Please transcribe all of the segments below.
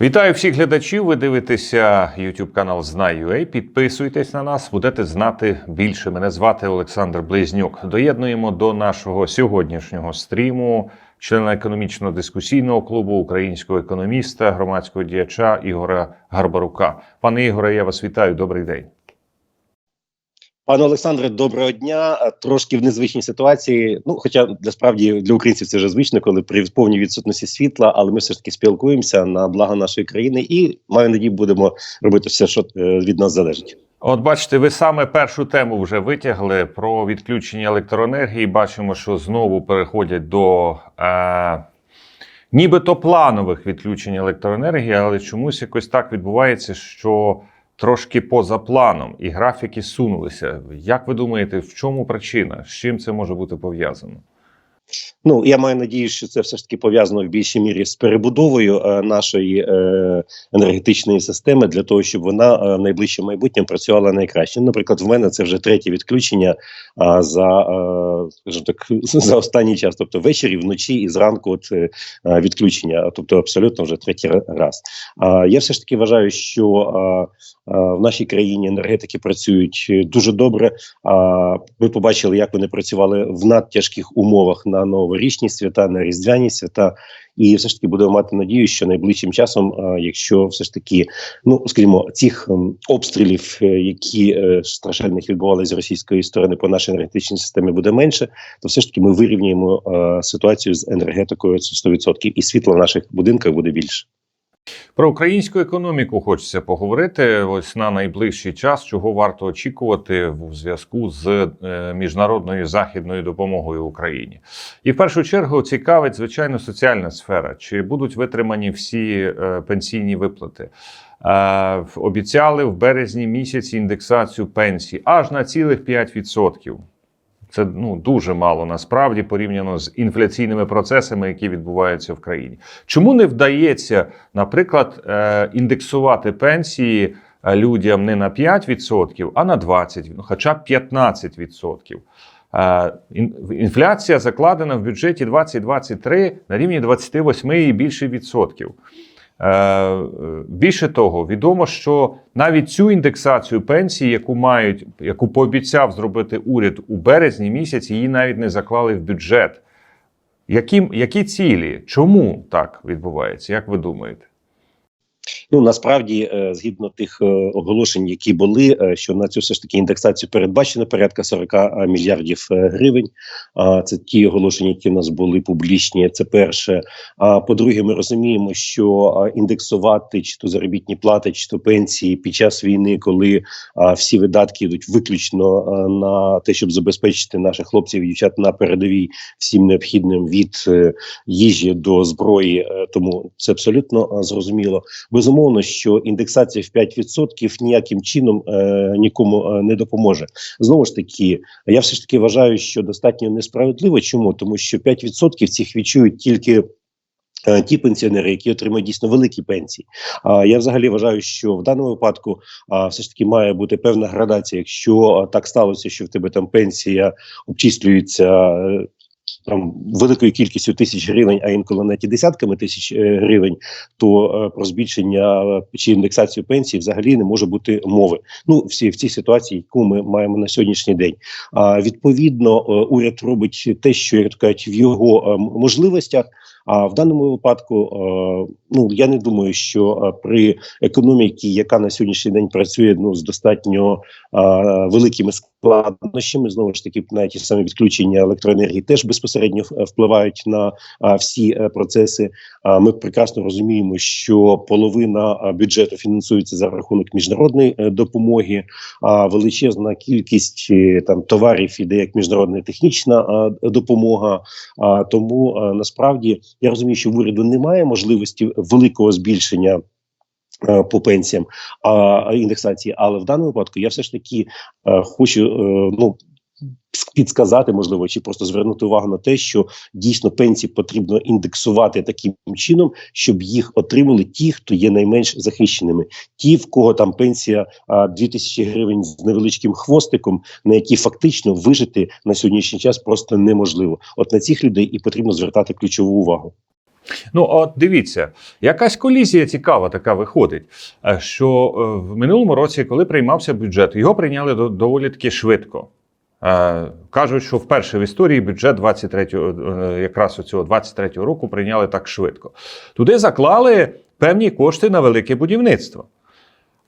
Вітаю всіх глядачів. Ви дивитеся YouTube канал Знай.ua. Підписуйтесь на нас, будете знати більше. Мене звати Олександр Близнюк. Доєднуємо до нашого сьогоднішнього стріму члена економічно-дискусійного клубу українського економіста, громадського діяча Ігора Гарбарука. Пане Ігоре, я вас вітаю. Добрий день. Пане Олександре, доброго дня. Трошки в незвичній ситуації. Ну, хоча для справді для українців це вже звично, коли при повній відсутності світла, але ми все ж таки спілкуємося на благо нашої країни і маю надію, будемо робити все, що е, від нас залежить. От бачите, ви саме першу тему вже витягли про відключення електроенергії. Бачимо, що знову переходять до е, нібито планових відключень електроенергії, але чомусь якось так відбувається, що трошки поза планом і графіки сунулися. Як ви думаєте, в чому причина? З чим це може бути пов'язано? Ну я маю надію, що це все ж таки пов'язано в більшій мірі з перебудовою е, нашої е, енергетичної системи для того, щоб вона е, в найближчим майбутнім працювала найкраще. Наприклад, в мене це вже третє відключення е, за е, так за останній час, тобто ввечері, вночі і зранку, от е, відключення, тобто абсолютно вже третій раз. А я все ж таки вважаю, що е, е, в нашій країні енергетики працюють дуже добре. А ми побачили, як вони працювали в надтяжких умовах на новорічні свята, на різдвяні свята, і все ж таки будемо мати надію, що найближчим часом, якщо все ж таки, ну скажімо, цих ем, обстрілів, е, які е, страшенних відбувалися з російської сторони по нашій енергетичній системі, буде менше, то все ж таки ми вирівняємо е, ситуацію з енергетикою 100%, і світла в наших будинках буде більше. Про українську економіку хочеться поговорити. Ось на найближчий час, чого варто очікувати в зв'язку з е, міжнародною західною допомогою Україні. І в першу чергу цікавить, звичайно, соціальна сфера. Чи будуть витримані всі е, пенсійні виплати? Е, обіцяли в березні місяці індексацію пенсій аж на цілих 5%. Це ну дуже мало насправді порівняно з інфляційними процесами, які відбуваються в країні. Чому не вдається, наприклад, е, індексувати пенсії е, людям не на 5%, а на 20%, ну, хоча б 15%? Е, Інфляція закладена в бюджеті 2023 на рівні 28 і більше відсотків. Е, Більше того, відомо, що навіть цю індексацію пенсії, яку мають, яку пообіцяв зробити уряд у березні місяці, її навіть не заклали в бюджет. Які, які цілі? Чому так відбувається? Як ви думаєте? Ну насправді, е, згідно тих е, оголошень, які були, е, що на цю все ж таки індексацію передбачено порядка 40 мільярдів гривень. А це ті оголошення, які в нас були публічні. Це перше. А по-друге, ми розуміємо, що індексувати чи то заробітні плати, чи то пенсії під час війни, коли всі видатки йдуть виключно на те, щоб забезпечити наших хлопців і дівчат на передовій всім необхідним від їжі до зброї. Тому це абсолютно зрозуміло. Безумовно, що індексація в 5% ніяким чином е, нікому е, не допоможе. Знову ж таки, я все ж таки вважаю, що достатньо несправедливо. Чому тому, що 5% цих відчують тільки. е, Ті пенсіонери, які отримують дійсно великі пенсії, а я взагалі вважаю, що в даному випадку а, все ж таки має бути певна градація. Якщо а, так сталося, що в тебе там пенсія обчислюється е, там великою кількістю тисяч гривень, а інколи навіть і десятками тисяч е, гривень, то е, про збільшення е, чи індексацію пенсії взагалі не може бути мови. Ну всі в цій ситуації, яку ми маємо на сьогоднішній день. А відповідно, уряд робить те, що як кажуть, в його можливостях. А в даному випадку, е, ну я не думаю, що е, при економіці, яка на сьогоднішній день працює ну з достатньо е, великими складнощами, знову ж таки, навіть ті самі відключення електроенергії теж безпосередньо впливають на всі процеси. Ми прекрасно розуміємо, що половина бюджету фінансується за рахунок міжнародної допомоги, а величезна кількість там товарів іде як міжнародна технічна допомога. Тому насправді я розумію, що в уряду немає можливості великого збільшення. е, По пенсіям а індексації, але в даному випадку я все ж таки е, хочу е, ну підсказати, можливо, чи просто звернути увагу на те, що дійсно пенсії потрібно індексувати таким чином, щоб їх отримали ті, хто є найменш захищеними, ті, в кого там пенсія а, 2000 гривень з невеличким хвостиком, на які фактично вижити на сьогоднішній час просто неможливо. От на цих людей і потрібно звертати ключову увагу. Ну, от дивіться, якась колізія цікава така виходить. е, Що е, в минулому році, коли приймався бюджет, його прийняли до- доволі таки швидко. Е, Кажуть, що вперше в історії бюджет 23, е, якраз оцього 23 року прийняли так швидко. Туди заклали певні кошти на велике будівництво.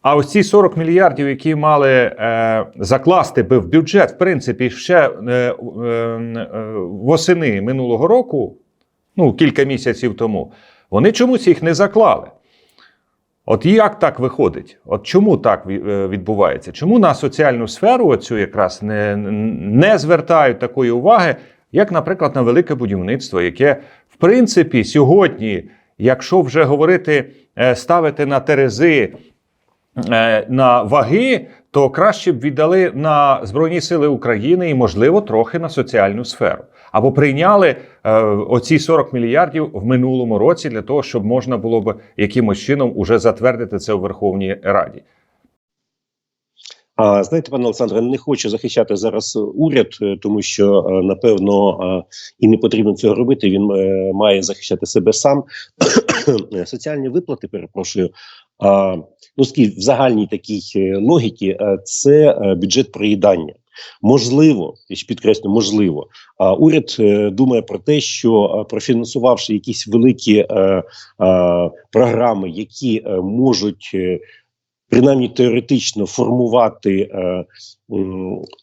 А ось ці 40 мільярдів, які мали е, закласти би в бюджет, в принципі, ще е, е, е, восени минулого року, ну, кілька місяців тому, вони чомусь їх не заклали. От як так виходить? От чому так е, відбувається? Чому на соціальну сферу оцю якраз не, не звертають такої уваги, як, наприклад, на велике будівництво, яке, в принципі, сьогодні, якщо вже говорити, е, ставити на терези е, на ваги, то краще б віддали на Збройні Сили України і, можливо, трохи на соціальну сферу. Або прийняли е, оці 40 мільярдів в минулому році для того, щоб можна було б якимось чином уже затвердити це у Верховній Раді. А знаєте, пане Олександре, не хочу захищати зараз уряд, е, тому що е, напевно е, і не потрібно цього робити. Він має захищати себе сам. Соціальні виплати, перепрошую. Ну, скільки в загальній такій е, логіці е, це е, бюджет проїдання. Можливо, я ще підкреслю, можливо, а уряд думає про те, що профінансувавши якісь великі програми, які можуть принаймні теоретично формувати е,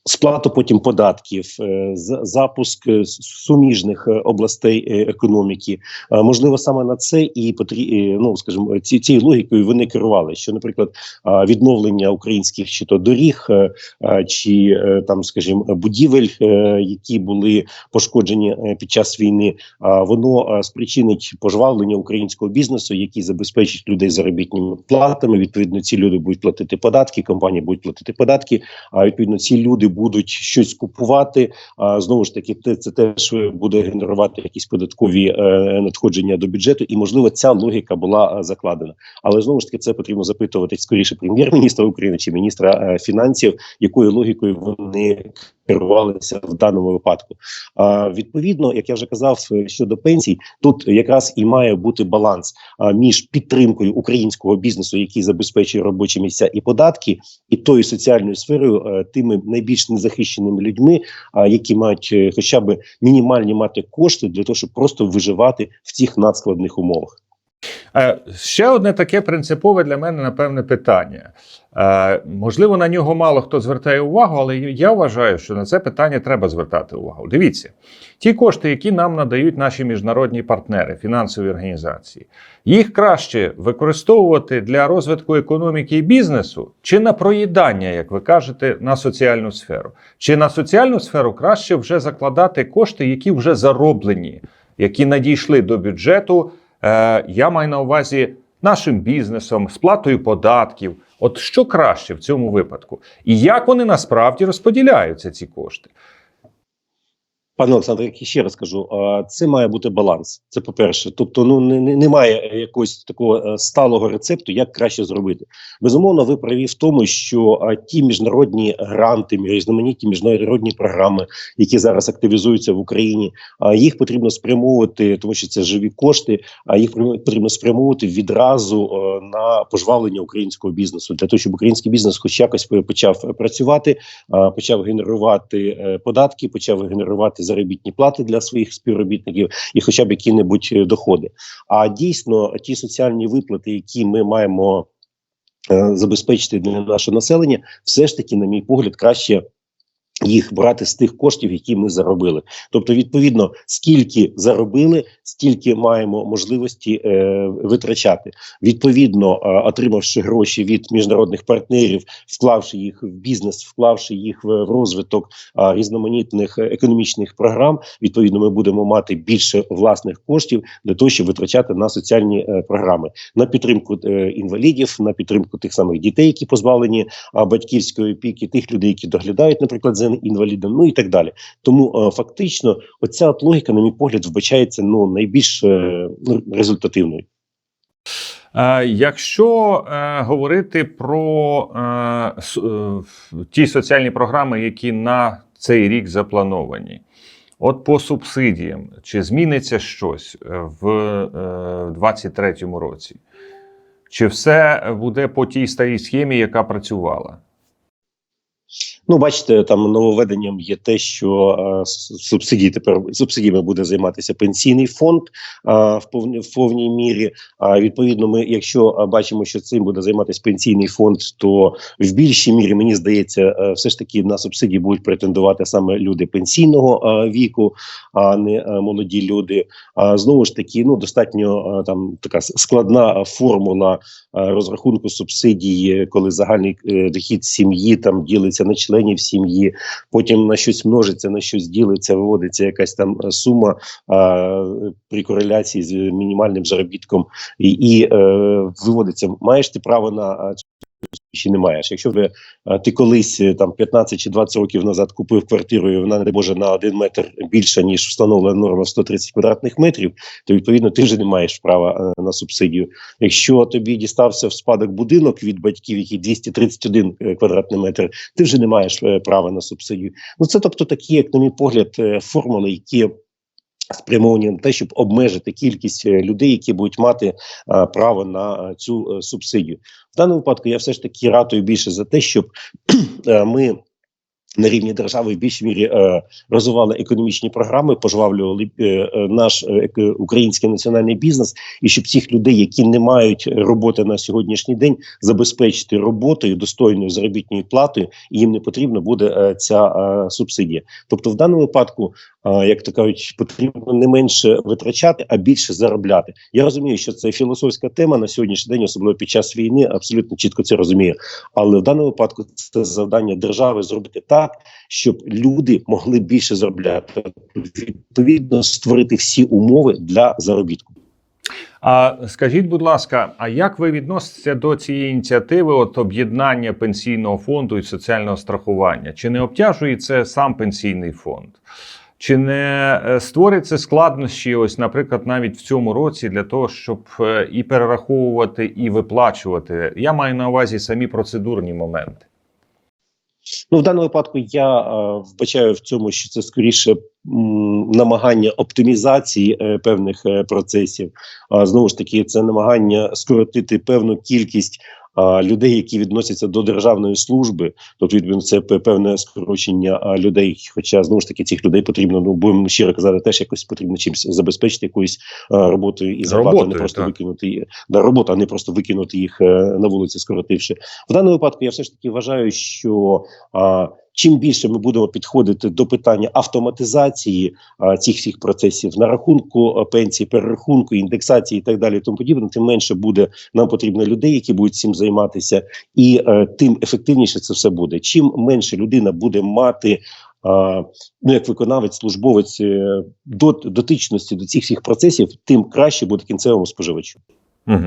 сплату потім податків, е, запуск е, суміжних е, областей е, економіки. Е, можливо, саме на це і потрі... е, ну, скажімо, ці цією логікою вони керували. Що, наприклад, відновлення українських чи то доріг, чи там, скажімо, будівель, які були пошкоджені під час війни, воно спричинить пожвавлення українського бізнесу, який забезпечить людей заробітними платами. Відповідно, ці люди будуть платити податки, компанії будуть платити податки. А відповідно, ці люди будуть щось купувати. А знову ж таки, це теж буде генерувати якісь податкові е, надходження до бюджету, і можливо ця логіка була е, закладена. Але знову ж таки, це потрібно запитувати скоріше прем'єр-міністра України чи міністра е, фінансів, якою логікою вони керувалися в даному випадку. А, відповідно, як я вже казав щодо пенсій, тут якраз і має бути баланс між підтримкою українського бізнесу, який забезпечує робочі місця і податки, і тою соціальною сферою, е, тими найбільш незахищеними людьми, які мають е, хоча б мінімальні мати кошти для того, щоб просто виживати в цих надскладних умовах. Е, Ще одне таке принципове для мене, напевне, питання. Е, Можливо, на нього мало хто звертає увагу, але я вважаю, що на це питання треба звертати увагу. Дивіться, ті кошти, які нам надають наші міжнародні партнери, фінансові організації, їх краще використовувати для розвитку економіки і бізнесу, чи на проїдання, як ви кажете, на соціальну сферу. Чи на соціальну сферу краще вже закладати кошти, які вже зароблені, які надійшли до бюджету. Е, я маю на увазі нашим бізнесом, сплатою податків. От що краще в цьому випадку? І як вони насправді розподіляються, ці кошти? Пане Олександре, я ще раз кажу, це має бути баланс. Це по-перше. Тобто, ну не- не- немає якогось такого е, сталого рецепту, як краще зробити. Безумовно, ви праві в тому, що ті міжнародні гранти, різноманітні міжнародні програми, які зараз активізуються в Україні, їх потрібно спрямовувати, тому що це живі кошти. А їх потрібно спрямовувати відразу е, на пожвавлення українського бізнесу для того, щоб український бізнес хоч якось почав працювати, почав генерувати е, податки, почав генерувати заробітні плати для своїх співробітників і, хоча б які-небудь е, доходи. А дійсно, ті соціальні виплати, які ми маємо е, забезпечити для нашого населення, все ж таки, на мій погляд, краще. Їх брати з тих коштів, які ми заробили. Тобто, відповідно, скільки заробили, стільки маємо можливості е, витрачати. Відповідно, е, отримавши гроші від міжнародних партнерів, вклавши їх в бізнес, вклавши їх в, в розвиток а, різноманітних е, економічних програм, відповідно, ми будемо мати більше власних коштів для того, щоб витрачати на соціальні е, програми, на підтримку е, інвалідів, на підтримку тих самих дітей, які позбавлені а, батьківської опіки, тих людей, які доглядають, наприклад, за інвалідом, ну і так далі. Тому е, фактично, оця от логіка, на мій погляд, вбачається ну найбільш е, результативною. Е, Якщо е, говорити про е, е, ті соціальні програми, які на цей рік заплановані, От по субсидіям, чи зміниться щось е, в 2023 році? Чи все буде по тій старій схемі, яка працювала? Ну, бачите, там нововведенням є те, що е, субсидії тепер субсидіями буде займатися пенсійний фонд е, в повні в повній мірі. А відповідно, ми, якщо е, бачимо, що цим буде займатися пенсійний фонд, то в більшій мірі мені здається, е, все ж таки на субсидії будуть претендувати саме люди пенсійного е, віку, а не е, молоді люди. А знову ж таки, ну достатньо е, там така складна е, формула е, розрахунку субсидії, коли загальний е, дохід сім'ї там ділиться на членів сім'ї, потім на щось множиться, на щось ділиться, виводиться якась там е, сума а, при кореляції з мінімальним заробітком, і, і е, виводиться. Маєш ти право на чи не маєш. Якщо ви ти колись е, там 15 чи 20 років назад купив квартиру, і вона не Боже на один метр більша ніж встановлена норма в 130 квадратних метрів, то відповідно ти вже не маєш права е, на субсидію. Якщо тобі дістався в спадок будинок від батьків, який 231 е, квадратний метр, ти вже не маєш е, права на субсидію. Ну це тобто такі, як на мій погляд, е, формули, які. Спрямовані на те, щоб обмежити кількість е, людей, які будуть мати е, право на е, цю субсидію. В даному випадку я все ж таки ратую більше за те, щоб ми на рівні держави в більшій мірі е, розвивали економічні програми, пожвавлювали е, наш е, український національний бізнес, і щоб цих людей, які не мають роботи на сьогоднішній день, забезпечити роботою, достойною заробітною платою, і їм не потрібна буде е, ця е, субсидія. Тобто, в даному випадку, як то кажуть, потрібно не менше витрачати, а більше заробляти. Я розумію, що це філософська тема на сьогоднішній день, особливо під час війни, абсолютно чітко це розумію. Але в даному випадку це завдання держави зробити так, щоб люди могли більше заробляти, відповідно створити всі умови для заробітку. А скажіть, будь ласка, а як ви відноситеся до цієї ініціативи от об'єднання пенсійного фонду і соціального страхування? Чи не обтяжує це сам пенсійний фонд? Чи не е, створить це складнощі, ось, наприклад, навіть в цьому році для того, щоб е, і перераховувати, і виплачувати? Я маю на увазі самі процедурні моменти. Ну, в даному випадку я е, вбачаю в цьому, що це скоріше м, намагання оптимізації е, певних е, процесів. А знову ж таки, це намагання скоротити певну кількість. Людей, які відносяться до державної служби, тобто відповідно це певне скорочення людей. Хоча знову ж таки цих людей потрібно, ну будемо щиро казати, теж якось потрібно чимось забезпечити якоюсь роботою і зарплатою, не просто так. викинути на да, роботу, а не просто викинути їх е, на вулиці, скоротивши. В даному випадку я все ж таки вважаю, що чим більше ми будемо підходити до питання автоматизації а, цих всіх процесів на рахунку пенсії, перерахунку, індексації і так далі, тому подібне, тим менше буде нам потрібно людей, які будуть цим займатися, і е, тим ефективніше це все буде. Чим менше людина буде мати. а, Ну, як виконавець, службовець е, до дотичності до цих всіх процесів, тим краще буде кінцевому споживачу. Угу.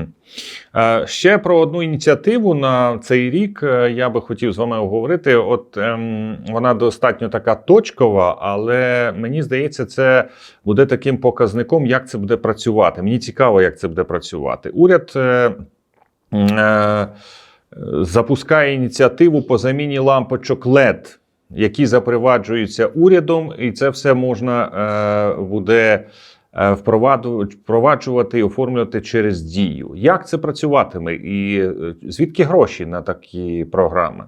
Ще про одну ініціативу на цей рік е, я би хотів з вами обговорити. От ем, вона достатньо така точкова, але мені здається, це буде таким показником, як це буде працювати. Мені цікаво, як це буде працювати. Уряд. Е, е, Запускає ініціативу по заміні лампочок LED, які запроваджуються урядом, і це все можна е, буде впроваджувати і оформлювати через дію. Як це працюватиме, і е, звідки гроші на такі програми?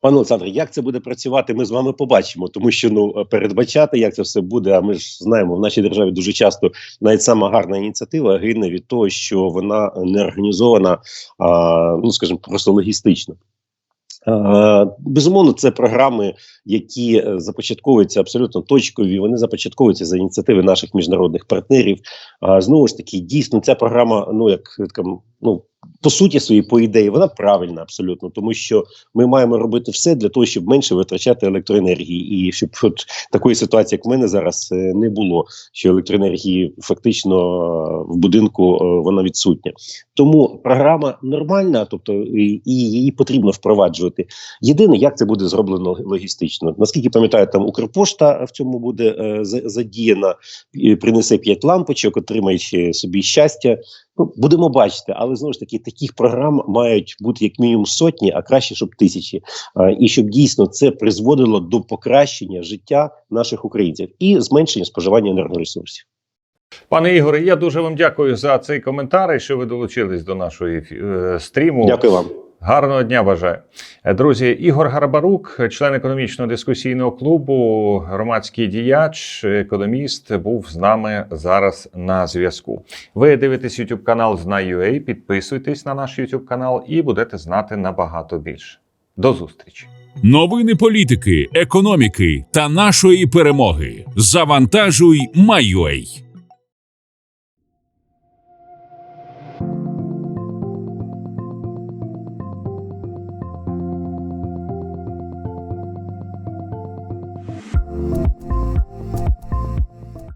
Пане Олександре, як це буде працювати, ми з вами побачимо, тому що ну передбачати, як це все буде. А ми ж знаємо, в нашій державі дуже часто навіть сама гарна ініціатива гине від того, що вона не організована, а, ну скажімо, просто логістично. Е, Безумовно, це програми, які е, започатковуються абсолютно точкові. Вони започатковуються за ініціативи наших міжнародних партнерів. Знову ж таки, дійсно, ця програма, ну як там, ну по суті своїй, по ідеї, вона правильна абсолютно, тому що ми маємо робити все для того, щоб менше витрачати електроенергії, і щоб от такої ситуації, як в мене зараз, е, не було. Що електроенергії фактично е, в будинку е, вона відсутня. Тому програма нормальна, тобто і, її потрібно впроваджувати. Єдине, як це буде зроблено логістично. Наскільки пам'ятаю, там Укрпошта в цьому буде задіяна, принесе п'ять лампочок, отримає ще собі щастя. Ну, будемо бачити, але знову ж таки таких програм мають бути як мінімум сотні, а краще, щоб тисячі. А, і щоб дійсно це призводило до покращення життя наших українців і зменшення споживання енергоресурсів. Пане Ігоре, я дуже вам дякую за цей коментар, і що ви долучились до нашої е, стріму. Дякую вам. Гарного дня бажаю. Друзі, Ігор Гарбарук, член економічного дискусійного клубу, громадський діяч, економіст, був з нами зараз на зв'язку. Ви дивитесь YouTube канал Знай.ua, підписуйтесь на наш YouTube канал і будете знати набагато більше. До зустрічі! Новини політики, економіки та нашої перемоги. Завантажуй Майой.